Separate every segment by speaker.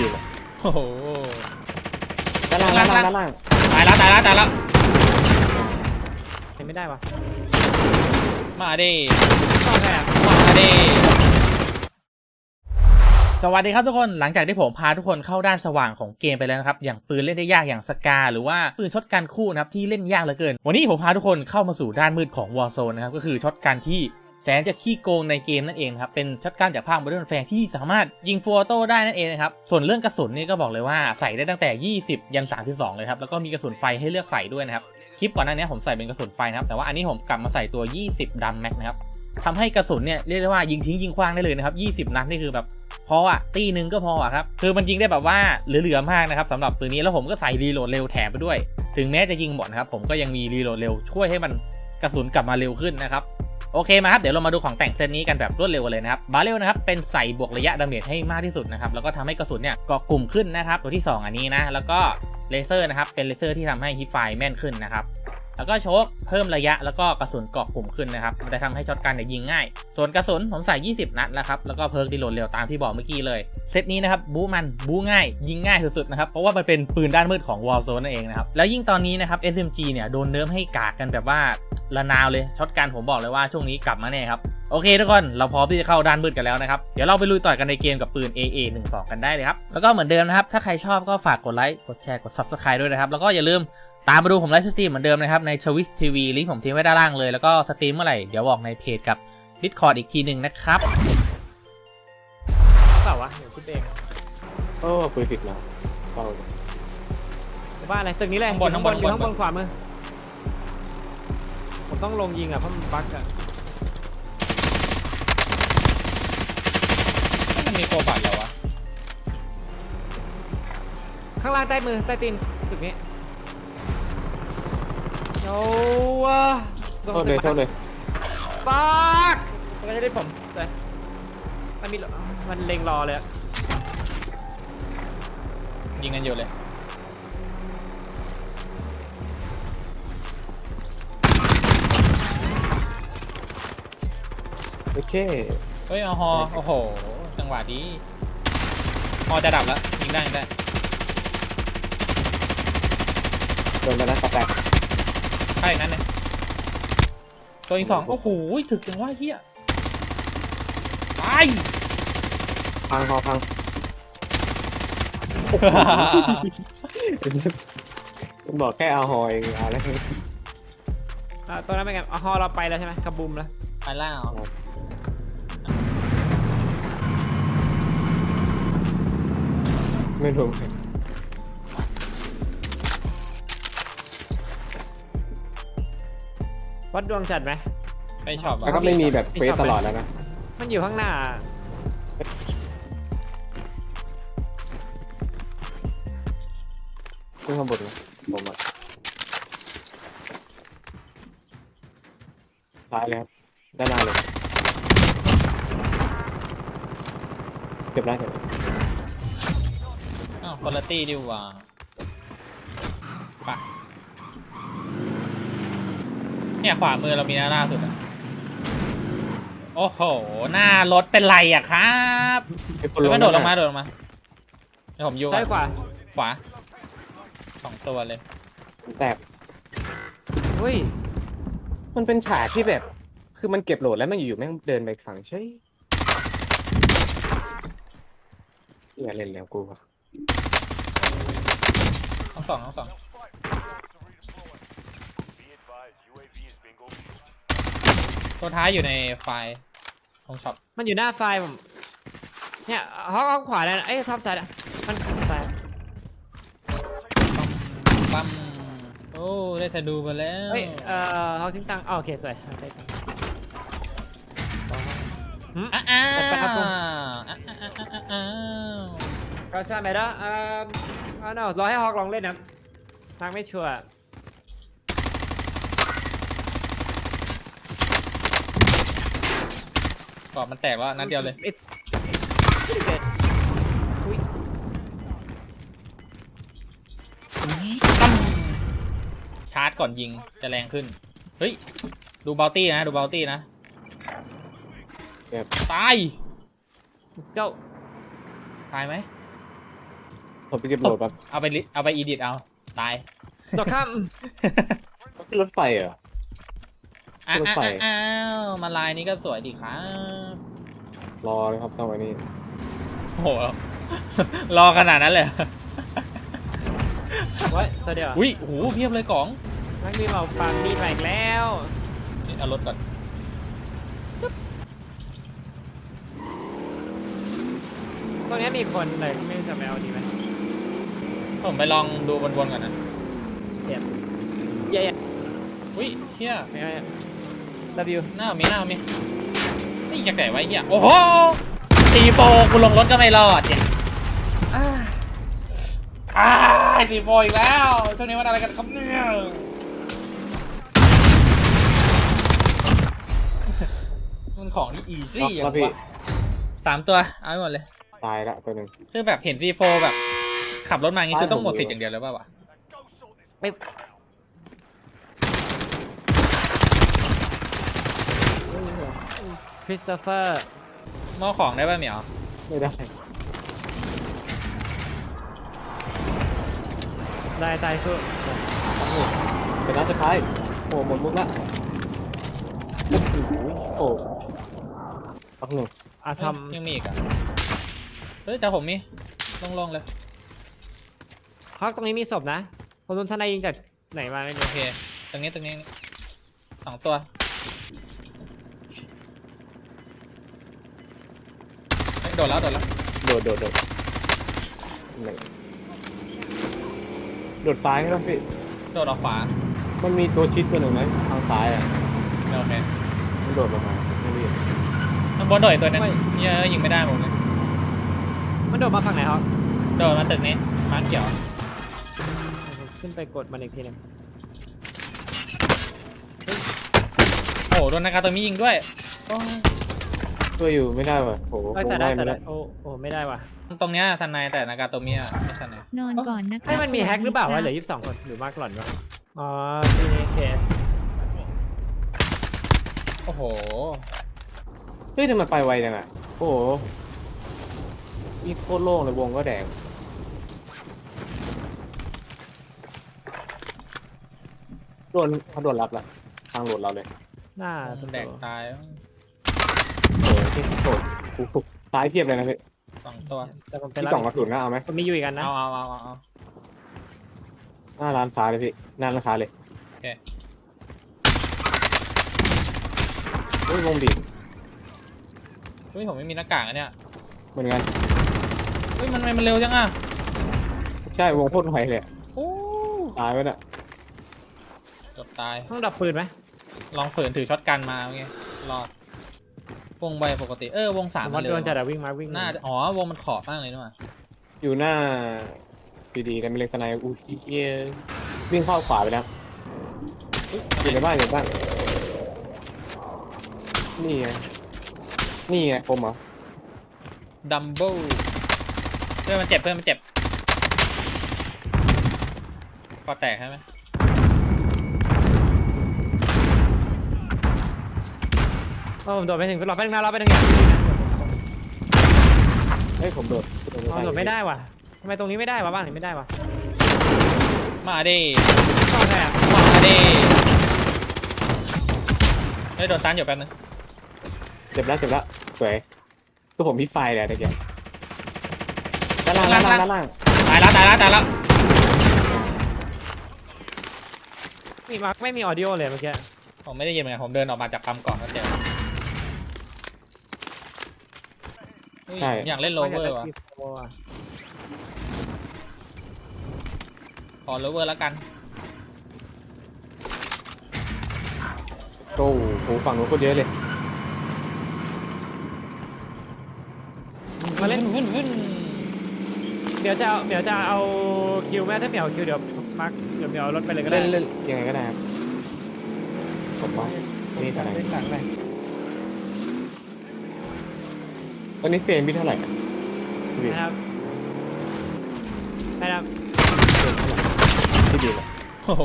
Speaker 1: ดีเลย
Speaker 2: โอ้โห
Speaker 1: ด้านล่างด้านล่างด้านล่าง
Speaker 2: ตายแล้วตายแล้วตายแล้ว
Speaker 3: เห็นไม่ได้วะ
Speaker 2: มาดิ
Speaker 3: ก็แค่อะ
Speaker 2: มาดิสวัสดีครับทุกคนหลังจากที่ผมพาทุกคนเข้าด้านสว่างของเกมไปแล้วนะครับอย่างปืนเล่นได้ยากอย่างสกา หรือว่าปืนช็อตกันคู่นะครับที่เล่นยากเหลือเกิน วันนี้ผมพาทุกคนเข้ามาสู่ด้านมืดของ Warzone นะครับก็คือช็อตกันที่ แสนจะขี้โกงในเกมนั่นเองครับ เป็นช็อตกันจากภาค Modern Warfare ที่สามารถยิงฟัวโต้ได้นั่นเองนะครับ ส่วนเรื่องกระสุนนี่ก็บอกเลยว่าใส่ได้ตั้งแต่ 20 ยัน 32 เลยครับ แล้วก็มีกระสุนไฟให้เลือกใส่ด้วยนะครับ คลิปก่อนหน้านี้ผมใส่เป็นกระสุนไฟนะครับ แต่ว่าอันนี้ผมกลับมาใส่ตัว 20 ดัมแม็กนะครับทำให้กระสุนเนี่ยเรียกได้ว่ายิงทิ้งยิงคว้างได้เลยนะครับ20 นัดนี่คือแบบพออะตีหนึ่งก็พออะครับคือมันยิงได้แบบว่าเหลือๆมากนะครับสำหรับปืนนี้แล้วผมก็ใส่รีโหลดเร็วแถมไปด้วย ถึงแม้จะยิงหมดนะครับผมก็ยังมีรีโหลดเร็วช่วยให้มันกระสุนกลับมาเร็วขึ้นนะครับ โอเคมาครับเดี๋ยวเรามาดูของแต่งเซตนี้กันแบบรวดเร็วเลยนะครับบาเรลนะครับเป็นใส่บวกระยะดาเมจให้มากที่สุดนะครับแล้วก็ทำให้กระสุนเนี่ยเกาะกลุ่มขึ้นนะครับตัวที่ 2 อันนี้นะแล้วก็เลเซอร์นะครับเป็นเลเซอร์ที่ทำให้ฮิตไฟแม่นขึ้นนะครับแล้วก็โชคเพิ่มระยะแล้วก็กระสุนเกาะกลุ่มขึ้นนะครับมันจะทำให้ช็อตกันเนี่ยยิงง่าย ส่วนกระสุนผมใส่ 20 นัดแล้วครับแล้วก็เพิร์กดีโหลดเร็วตามที่บอกเมื่อกี้เลยเซตนี้นะครับบู๊มันบู๊ง่าย ยิงง่ายสุดๆนะครับเพราะว่ามันเป็นปืนด้านมืดของ Warzone นั่นเองนะครับแล้วยิ่งตอนนี้นะครับ SMG เนี่ยโดนเนิร์ฟให้กากกันแบบว่า ระนาวเลยช็อตกันผมบอกเลยว่าช่วงนี้กลับมาแน่ครับโอเคทุกคนเราพร้อมที่จะเข้าด้านมืดกันแล้วนะครับ เดี๋ยวเราไปลุยต่อยกันในเกมกับปืน AA 1 2 กันได้เลยครับ แล้วก็เหมือนเดิมนะครับ ถ้าใครชอบก็ฝากกดไลค์ กดแชร์ กด Subscribe ด้วยนะครับ แล้วก็อย่าลืมตามมาดูผมไลฟ์สตรีมเหมือนเดิมนะครับ ในชวิสทีวีลิงก์ผมทิ้งไว้ด้านล่างเลย แล้วก็สตรีมเมื่อไหร่เดี๋ยวบอกในเพจกับ Discord อีกทีหนึ่งนะครับ
Speaker 3: เปล่าวะเดี๋ยวคิดเอง
Speaker 1: โอ้ปืนผิดแล้วเปล่า
Speaker 3: หรือว่าอะไรตึกนี้แหละ
Speaker 2: ข้างบน
Speaker 3: อยู่ข้างบน
Speaker 2: ข้างบน
Speaker 3: อยู่ข้างบนขวามือ ผมต้องลงยิงอะเพราะมันบั๊กอะ
Speaker 2: มันมีโคบัตแล้ววะ
Speaker 3: ข้างล่างใต้มือใต้ตีนตึกนี้โอ้วะ
Speaker 1: โทษเลยโทษเลย
Speaker 3: บั๊กไม่ใช่ได้ผมเลยมันมีมันเล็งรอเลยอะ
Speaker 2: ยิงกันอยู่เลย
Speaker 1: เค
Speaker 2: เฮ้ยเอาฮอโอ้โห จังหวะดีฮอจะดับแล้วยิงได้ยิงได้
Speaker 1: โดนไปแล้วตัดแตก
Speaker 2: ใช่นั่นเลยตัวอีกสองโอ้โหถึกจังว่าเฮียตาย
Speaker 1: พังพอพังมันบอกแค่เอาหอยเอาแล้ว
Speaker 3: อะตัวนั้นเป็นไงอ๋อฮอเราไปแล้วใช่ไหมกระบุมแล้ว
Speaker 2: ไปแล้ว
Speaker 1: ไม่รวมใคร
Speaker 3: วัดดวงจัดไหม
Speaker 2: ไม่ชอบ
Speaker 1: แล้ว
Speaker 2: อะ
Speaker 1: ก็ไม่มีแบบ
Speaker 3: ไม่
Speaker 1: เฟ
Speaker 3: ช
Speaker 1: ซ
Speaker 3: อบ
Speaker 1: ตลอดแล้วนะ
Speaker 3: มันอยู่ข้างหน้า
Speaker 1: ขึ้นข้างบนผมอะซ้ายเลยครับด้านหน้าเลย เก็บได้เก็บได้
Speaker 2: อ้าว คุณภาพดีกว่าไปเนี่ยขวามือเรามีหน้าล่าสุดอะโอ้โห หน้ารถเป็นไรอะครับ
Speaker 1: ไอ้คน
Speaker 2: เดี๋ยวมันโดดลงมา
Speaker 1: ด้
Speaker 2: โดดลงมาเดี๋ยวผมยูก่อน
Speaker 3: ซ้ายขวา
Speaker 2: ขวาสองตัวเลย
Speaker 1: แตก
Speaker 3: เฮ้ย
Speaker 1: มันเป็นฉากที่แบบ คือมันเก็บโหลดแล้วมันอยู่ๆแม่งเดินไปฝั่งใช่อย่าเล่นแล้วกูอะ
Speaker 2: ทั้งสองทั้งสองตัวท้ายอยู่ในไฟล์ตรงช็อป
Speaker 3: มันอยู่หน้าไฟล์ผมเนี่ยฮอกฮอกขวาเนี่ยไอ้ยท็อปซ้ายอะมันซ้าย
Speaker 2: ปั๊มโอ้ได้ธนูมาแล้ว
Speaker 3: เฮ้ยเอ่อฮอกทิ้งตังค์อ๋อโอเคสวยได้ตังค์หืม
Speaker 2: อ้าวอ้าว
Speaker 3: แต่แป๊บครับผม
Speaker 2: อ้าวอ้าวอ้าวอ้าว อ้าว
Speaker 3: ก็ใช่ไหมล่ะเอ่ออ่าเนาะรอให้ฮอกลองเล่นนะทางไม่ชัวร์
Speaker 2: กรอบมันแตกแล้วนัดเดียวเลย
Speaker 3: It's pretty good อุ๊ย
Speaker 2: ตั้มชาร์จก่อนยิงจะแรงขึ้น เฮ้ย ดูเบลตี้นะ ดูเบลตี้นะ
Speaker 1: แบบ
Speaker 2: ตาย
Speaker 3: let's go
Speaker 2: ตายไหม
Speaker 1: ผมไปเก็บโหลดแบบ
Speaker 2: เอาไปลิเอาไปอีดิทเอา ตาย
Speaker 3: ตกข้าม
Speaker 1: ขึ้นรถไฟเหรอ
Speaker 2: อ้าว
Speaker 1: รถไฟ
Speaker 2: อ้าวมาลายนี้ก็สวยดีครับ
Speaker 1: รอเลยครับจังหวะนี้
Speaker 2: โอ้โห รอขนาดนั้นเลยเหรอ
Speaker 3: ไว้ตัวเดียว
Speaker 2: อุ้ยโอ้โหเพียบเลยกล่อง
Speaker 3: นักมีเอาฟังมีดมาอีกแล้ว
Speaker 2: นี่เอารถก่อน
Speaker 3: ตรงนี้มีคนเลยไม่รู้จะไปเอาดีไหม
Speaker 2: ผมไปลองดูวนๆก่อนนะ
Speaker 3: เดี๋ยวเย้ย
Speaker 2: อุ้ยเฮีย
Speaker 3: ไม่เอาดับยู
Speaker 2: หน้ามีหน้ามีนี่จากไหนวะไอ้เฮียโอ้โหตีโฟกูลงรถก็ไม่รอดเนี่ยอ้าอ้าตีโฟอีกแล้วช่วงนี้มันอะไรกันครับเนี่ยมันของที่อีซี่
Speaker 1: ค
Speaker 2: อย่า
Speaker 1: รับ
Speaker 2: ง
Speaker 1: พี่
Speaker 2: วะสามตัวเอาไปหมดเลย
Speaker 1: ตายละตัวหนึ่ง
Speaker 2: คือแบบเห็นซีโฟแบบ ขับรถมาอย่างงี้คือต้องหมดสิทธิ์อย่างเดียวเลยป่าวะ
Speaker 3: ไม่คริสโตเฟอร์
Speaker 2: มอของได้ป่ะเหมียว
Speaker 1: ไม่ได้
Speaker 3: ได้ตายคือ
Speaker 1: เป็นนัดสุดท้ายโอ้หมดมุกละโอ้โหโอ้ปักหนึ่ง
Speaker 3: อาท
Speaker 2: เอ้ยยังมีอีกอะเฮ้ยแต่ผมมีลงๆเลยำ
Speaker 3: ฮอกตรงนี้มีศพนะคนรุนทนายยิงจากไหนมาไม่รู้
Speaker 2: โอเค ตรงนี้ตรงนี้นี่สองตัว เฮ้ยโดดแล้วโดดแล้ว
Speaker 1: โดดโดดโดดหนึ่งโดดซ้ายครับพี่
Speaker 2: โดดออกขวา
Speaker 1: มันมีตัวชิดตัวหนึ่งไหมทางซ้ายอะ
Speaker 2: โอเค
Speaker 1: มันโดดลงมาไม่รีบ
Speaker 2: ข้างบนโดดอีกตัวหนึงเยอะยิงไม่ได้ผมเลย
Speaker 3: มันโดดมาฝั่งไหนฮอก
Speaker 2: โดดมาตึกนี้ม้าเขียว
Speaker 3: ผม ขึ้นไปกดมันอีกทีหนึง
Speaker 2: โอ้โหโดนนากาโตมิยิงด้วยโอ้ย
Speaker 1: ช่วยอยู่ไม่ได้ว่ะโอ้โห
Speaker 3: เอ้ยแต่ได้
Speaker 1: ผม
Speaker 3: แต่
Speaker 1: ไม่
Speaker 3: ได้
Speaker 1: ได้
Speaker 3: โอ้โอ้ไม่ได้ว่ะ
Speaker 2: ตรงเนี้ยทันในแต่นากาโตมิอะไม่ทันใน
Speaker 4: นอนก่อนนะคะ
Speaker 3: ให้มันมีแฮกหรือเปล่าวะเหลือยี่สิบสองคนหรือมากหล่อนวะอ๋อทีนี้โอเค
Speaker 2: โอ้โห
Speaker 1: เฮ้ยทำไมไปไวจังอะโอ้โหนี่โคตรโล่งเลยวงก็แดง โดนเขาโดนรับละทางโหลดเราเลย
Speaker 3: หน้า
Speaker 2: มันแดกตาย
Speaker 1: โอ้โหที่โดดถูกถูกซ้ายเทียบเลยนะพี่
Speaker 2: สองตัว
Speaker 3: แต่ผมไป
Speaker 1: ที่
Speaker 3: รับ
Speaker 1: กล่องกระสุนก็เอาไหม
Speaker 3: มันมีอยู่อีกอันนะ
Speaker 2: เอาเอาเอาเอาเอา
Speaker 1: หน้าร้านค้าเลยพี่หน้าร้านค้าเลย
Speaker 2: โอเค
Speaker 1: โอ้ยวงบีบ
Speaker 2: เฮ้ยผมไม่มีหน้ากากอันเนี้ย
Speaker 1: เหมือนกัน
Speaker 2: เฮ้ยมันทำไมมันเร็วจังอะ
Speaker 1: ใช่วงโคตรไวเลยอะ
Speaker 2: โอ้
Speaker 1: ตายไปน่ะ
Speaker 2: เกือบตาย
Speaker 3: ต้องดับปืนไหม
Speaker 2: ลองฝืนถือช็อตกันมาเมื่อกี้รอดวงใบปกติเออวงสาม
Speaker 3: ผม
Speaker 2: มั
Speaker 3: ว่าน
Speaker 2: เร็
Speaker 3: โด
Speaker 2: วน
Speaker 3: จะดับวิ่งมาวิ่ง
Speaker 2: น่าจะอ๋อวงมันขอบมากเลยนี่หว่า
Speaker 1: อยู่หน้าดีดีแต่ไม่เล็กสไนด์อุ้ยเหี้ยวิ่งเข้าขวาไปแล้วอยู่ในบ้านอยู่ในบ้านนี่ไงนี่ไงผมเหรอ
Speaker 2: ดัมเบิลเพื่อนมันเจ็บเพื่อนมันเจ็บก็แตกใช่ไหม
Speaker 3: โอ้ผมโดดไปถึงรอไปถึงหน้ารอไปถึงเนี่ย
Speaker 1: เฮ้ยผมโดดโดด
Speaker 3: อ๋อโดดไม่ได้ว่ะทำไมตรงนี้ไม่ได้วะบ้านนี้ไม่ได้วะ
Speaker 2: มาดิ
Speaker 3: ต้องไงอะ
Speaker 2: มาดิ เฮ้ยโดนตันอยู่แป๊บนึง
Speaker 1: เจ็บแล้วเจ็บแล้วสวยคือผมพิดไฟเลยอะตะเกียบด้านล่างด้านล่างด้านล่าง
Speaker 2: ตายแล้วตายแล้วตายแล้ว
Speaker 3: มีมาร์กไม่มีออดิโอเลยเมื่อกี้
Speaker 2: ผมไม่ได้ยินเหมือนกันผมเดินออกมาจากปั๊มก่อนแล้วเจอ เฮ้ยอยากเล่นโลเวอร์ว่ะขอโลเวอร์แล้วกัน
Speaker 1: โอ้โหฝั่งนู้นโคตรเยอะเลย
Speaker 3: มาเล่น
Speaker 2: ขึ้นขึ้น
Speaker 3: เดี๋ยวจะเอาเดี๋ยวจะเอาคิวแม่ถ้าเหมียวคิวเดี๋ยวมาร์กเดี๋ยวเหมียวเอารถไปเลยก็ได้
Speaker 1: เล่นเล่นยังไงก็ได้ครับผมว่านี่สไนด์
Speaker 3: เล่นต่างไป
Speaker 1: ต อนนี้เฟรมพี่เท่าไหร่อะพี่
Speaker 3: นะครับนะครับ
Speaker 1: ที่ดีเลย
Speaker 2: โอ้โห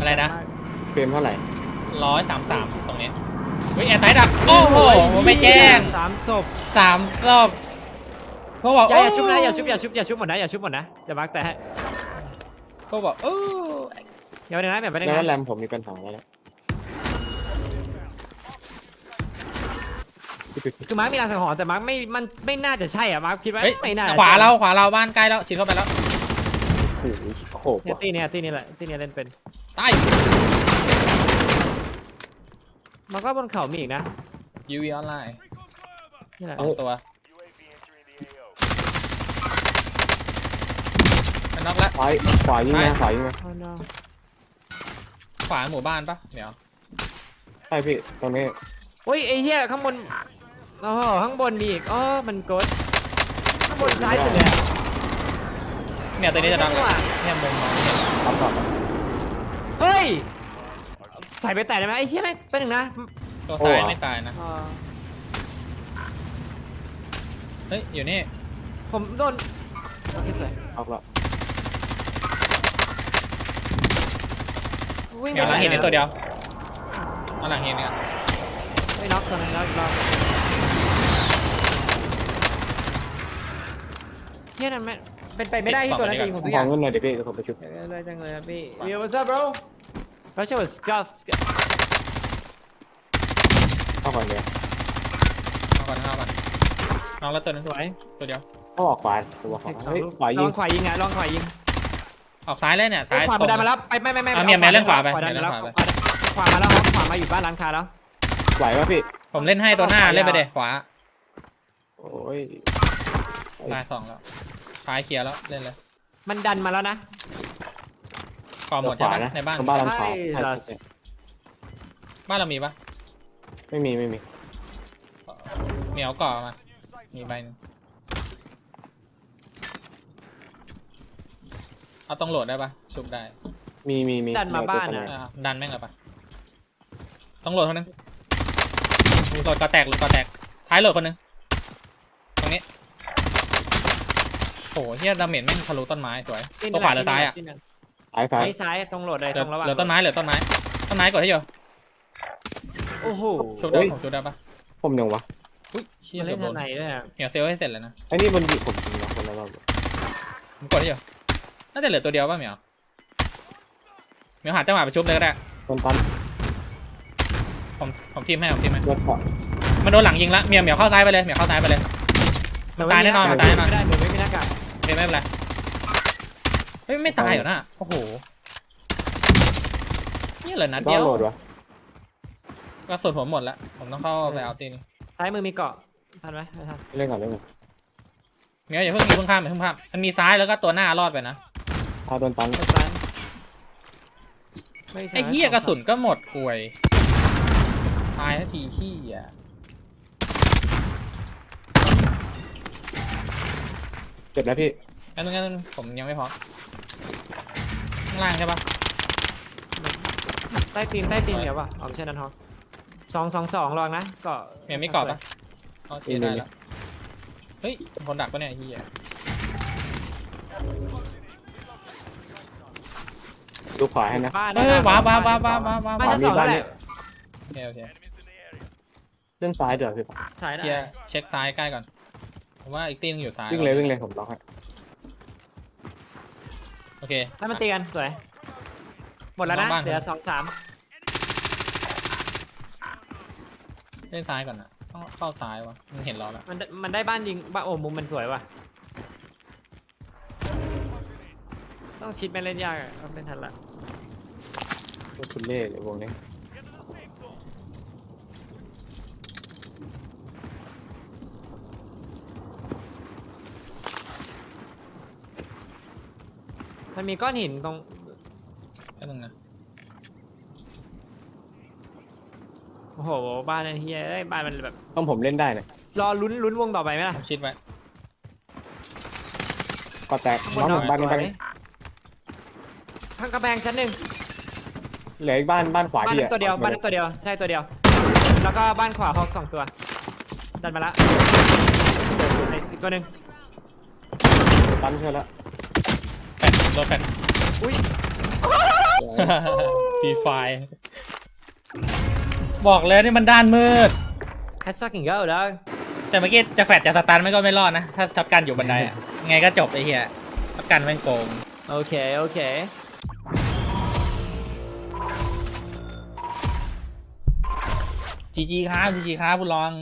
Speaker 2: อะไรนะ
Speaker 1: เฟรมเท่าไหร่
Speaker 2: ร้อยสามสามตรงนี้เฮ้ยแอร์ไทดับ โอ้โหผมไม่แจ้ง
Speaker 3: สามศพ
Speaker 2: สามศพพวกบอก
Speaker 3: อย่าอย่าชุบนะ
Speaker 2: โอ
Speaker 3: ย่าชุบอย่าชุบอย่าชุบหมดนะอย่าชุบหมดนะจะมาร์กแต่ให้
Speaker 2: พวกบอกเออ
Speaker 3: เดี๋ยวไปนะเดี๋ยวไป
Speaker 1: แล้ว
Speaker 3: นะ
Speaker 1: แรมผมมีปัญหาแล้วนะ
Speaker 3: คือมาร์กมีรางสังหรณ์แต่มาร์กไม่มันไม่น่าจะใช่อะมาร์กคิดว่า
Speaker 2: เฮ้ย
Speaker 3: ไม่น่าจะ
Speaker 2: ขวาเราขวาเราบ้านใกล้แล้วฉีดเข้าไปแล้ว
Speaker 1: โอ้โหโขบ
Speaker 3: เนี่ย
Speaker 1: ว่ะ
Speaker 3: ตีเนี่ยตีนี่แหละตีเนี่ยเล่นเป็น
Speaker 2: ตาย
Speaker 3: มันก็บนเขามีอีกนะ
Speaker 2: ยูวีออนไลน์
Speaker 3: นี่แหละ
Speaker 2: ตัวมันน็อกแล้ว
Speaker 1: ซ้ายขวายิง
Speaker 2: ไป
Speaker 1: มาขวายิงมา
Speaker 3: Oh no
Speaker 2: ขวาหมู่บ้านปะเดี๋ยว
Speaker 1: ใช่พี่ตรงนี้
Speaker 3: โอ้ยไอ้เหี้ยข้างบน โอ้โหข้างบนมีอีกอ๋อมันกดข้างบนซ้ายสุดเลยอะ
Speaker 2: เนี่ยตัวนี้จะดัง
Speaker 3: ไม่ใช่
Speaker 2: อะ
Speaker 3: ว่ะ
Speaker 2: เนี่ยมุมมองเนี่ย
Speaker 1: ครับครับ
Speaker 3: เฮ้ยใส่ไปแตะได้ไหมไอ้เหี้ยไม่เป็นหนึ่งนะ
Speaker 2: ตัวซ้ายไม่ตายนะ
Speaker 3: อ๋อ
Speaker 2: เฮ้ย อยู่นี่
Speaker 3: ผมโดนโอเคสวย
Speaker 1: เอาละ
Speaker 3: วิ่ง
Speaker 2: เดี๋ยวหลัง
Speaker 3: ไป
Speaker 2: เห็นในตัวเดียวเอาหลังเห็นเนี่ย
Speaker 3: ไม่น็อกตัวนึงแล้วอีกรอบ เฮียนั่นไม่เป็นไปไม่ได้ที่ตัวนั้นยิงผมทุกอ
Speaker 1: ขอย่างเงินหน่อยเดี๋ยวพี่เดี๋ยวผมไปชุบ
Speaker 3: เดี๋ยวเลยจังเลยครับพี่ Yo what's up bro เขาชื่อว่า scuff Scuff
Speaker 1: เข้าก่อนเดี๋ยว
Speaker 2: เอาก่อนเอาก่อนน้องแล้วตัวนึง
Speaker 3: สวย
Speaker 2: ตัวเดียว
Speaker 1: เข้าออกขวาตัวขวาเฮ้ยขวา
Speaker 3: ล
Speaker 1: ยิ
Speaker 3: องงขวายิงไงลองขวายิง
Speaker 2: ออกซ้ายเลยเนี่ยซ้าย
Speaker 3: ขวา
Speaker 2: ตร
Speaker 3: มางได้มาแล้วไปไม่ไม่ไม่
Speaker 2: อะเมียแมนเล่นขวาไป
Speaker 3: ขวาดัน
Speaker 2: เมียเล่
Speaker 3: แล้ว
Speaker 2: นขวาไป
Speaker 3: ขวามาแล้วครับขวามาอยู่บ้านร้านค้าแล้ว
Speaker 1: ไหวป่ะพี่
Speaker 2: ผมเล่นให้ตัวหน้า
Speaker 3: เอาขวา
Speaker 2: เล่นไป
Speaker 3: ยาว
Speaker 2: เด็ขวา
Speaker 1: โอ้ย
Speaker 2: ตายสองแล้วซ้ายเคลียร์แล้วเล่นเลย
Speaker 3: มันดันมาแล้วนะ
Speaker 2: ก่อหมด
Speaker 1: ข
Speaker 2: ใช่
Speaker 1: วา
Speaker 2: ปะ
Speaker 1: นะ
Speaker 2: ในบ้าน
Speaker 1: ตรงบ้านลำขวา
Speaker 3: ใช่
Speaker 1: ใช่
Speaker 3: จัส
Speaker 1: ใช่
Speaker 2: บ้านเรามีปะ
Speaker 1: ไม่มีไม่มี
Speaker 2: เหนียวก่อมา มีใบหนึงเอาต้องโหลดได้ปะชุบได้
Speaker 1: มีมีมี
Speaker 3: ดันมาบ้านอะ
Speaker 2: อะดันแม่งเลยปะต้องโหลดคนนึงโหลดกระแตกโหลดกระแตกท้ายโหลดคนนึง ตรงนี้โอ้โห เฮียดาเมจแม่งทะลุต้นไม้สวยตัวขวาหรือซ้ายอะ
Speaker 1: ซ้ายซ้าย
Speaker 3: ไอ้ซ้ายตรงโหลดเลย
Speaker 2: เหลื
Speaker 3: ต
Speaker 2: อ
Speaker 3: รงระหว่าง
Speaker 2: เหลือต้นไม้เหลือต้นไม้ต้นไม้กดให้อยู่
Speaker 3: โอ้โห
Speaker 2: ชุบได้ผมชุบได้ปะ
Speaker 1: ผมยังวะ
Speaker 2: อุ้ยเชี่ย
Speaker 3: มัน
Speaker 2: เล่
Speaker 3: เล่
Speaker 2: น
Speaker 3: น
Speaker 2: โด
Speaker 3: ทานงไหนด้วยอะ
Speaker 2: เหนียวเซลลให้เสร็จเลยนะ
Speaker 1: ไอ้นี่มันยิงผมยิงนะคนละรอบ
Speaker 2: ผมกดให้อยู่น่าจะเหลือตัวเดียวป่ะเหมียวเหมียวหาจังหวะไปชุบเลยก็ได้
Speaker 1: โดนตัน
Speaker 2: ผมผมทีมให้ผมทีมให้
Speaker 1: โดนขวา
Speaker 2: มันโดนหลังยิงละเหมียวเหมียวเข้าซ้ายไปเลยเหมียวเข้าซ้ายไปเลยมันตายแน่นอนมันตายแน่นอน เฮ้ยไม่เป็นไรเฮ้ยไม่ตายเหรอนะโอ้โหนี่เหลือนัด
Speaker 1: ต้อ
Speaker 2: เดีย
Speaker 1: ง
Speaker 2: ว
Speaker 1: โหลดวะ
Speaker 2: กระสุนผมหมดละผมต้องเข้าไปเอาตีนี่
Speaker 3: ซ้ายมือมีเกาะทันไหมไม่ทัน
Speaker 1: เล่นก่อนเล่นก่อน
Speaker 2: เหมียวอย่าเพิ่งอย่าเพิ่งข้ามอย่าเพิ่งข้ามมันมีซ้ายแล้วก็ตัวหน้ารอดไปนะ
Speaker 1: ถ้าโดนตัน
Speaker 3: ไปซ้ายไม่ซ้า
Speaker 2: ไอ้เหี้ยกระสุนก็หมดป่วยตายทันทีขี้อะ
Speaker 1: จ็บแล้วพี่
Speaker 2: งั้นงั้นผมยังไม่พร้อมข้างล่างใช่ปะ
Speaker 3: ใต้ตีนใต้ตีนเหนียวป่ะอ๋อไม่ใช่นันทองสองสองสองลองนะเกาะ
Speaker 2: เหมียวไม่กรอบปะอ๋อเจได้แล้วเฮ้ยคนดักปะเนี่ยไอ้เหี้ย
Speaker 1: ดูขวาให้นะ
Speaker 3: บ้าน
Speaker 2: เฮ้ยว้าวว้าวว้าวว้าวว้าวว้าว
Speaker 3: บ้านชั้นสอง
Speaker 1: บ้าน
Speaker 3: แห
Speaker 1: เนี่
Speaker 3: ละ
Speaker 1: ย
Speaker 2: โอเคโอเค
Speaker 1: เล่นซ้ายเดี๋ยวพี่
Speaker 3: สาย
Speaker 2: เคลียร์เช็คซ้ายใกล้ก่อน ผมว่าอีกตีนึงอยู่ซ้าย
Speaker 1: วิ่งเลยวิ่งเลยผมล็อกให้
Speaker 2: โอเค
Speaker 3: ให้มันตีกันสวย หมดแล้วนะ
Speaker 2: บ้าน
Speaker 3: เหลือสองสาม
Speaker 2: เล่นซ้ายก่อนนะต้องเข้าซ้ายวะมันเห็นเราแล้ว
Speaker 3: มันได้มันได้บ้านยิงบ้านโอ้มุมมันสวยว่ะ ต้องชิดไม่เล่นยากอะก็เป็นทันละ
Speaker 1: คุณเล่เลยวงนี้
Speaker 3: มันมีก้อนหินตรง
Speaker 2: แป๊บนึงนะ
Speaker 3: โอ้โหบ้านไอ้เฮียเอ้ยบ้านมันแบบ
Speaker 1: ต้องผมเล่นได้นะ
Speaker 3: รอลุ้นลุ้นวงต่อไปไหมล่ะ
Speaker 2: ผมชิดไว้
Speaker 1: ก็แตก
Speaker 3: ข้างบ
Speaker 1: น้อง
Speaker 3: น
Speaker 1: บ้านนี้
Speaker 3: ส
Speaker 1: บ้า
Speaker 3: วนยข้างกระแพงชั้นหนึ่ง
Speaker 1: เหลืออีกบ้านบ้านขวา
Speaker 3: บ้าน
Speaker 1: พี่
Speaker 3: นั้นตัวเดียวบ้านนั้นตัวเดียวใช่ตัวเดียว แล้วก็บ้านขวาฮอกสองตัว ดันมาละอีกตัวหนึ่ง
Speaker 1: ตันเชื่อแล้ว
Speaker 2: แปดโดนแปด
Speaker 3: อุ้ย
Speaker 2: ปีไฟบอกแล้วนี่มันด้านมืด
Speaker 3: แฮชแท็กกิ้งเกิลแล้ว
Speaker 2: แต่เมื่อกี้จะแฟดจะสตันไม่ก็ไม่รอดนะ ถ้าช็อตกันอยู่บันไดอะไงก็จบไอ้เหี้ยช็อตกันแม่งโกง
Speaker 3: โอเคโอเค
Speaker 2: จีจีครับจีจีครับคุณลอง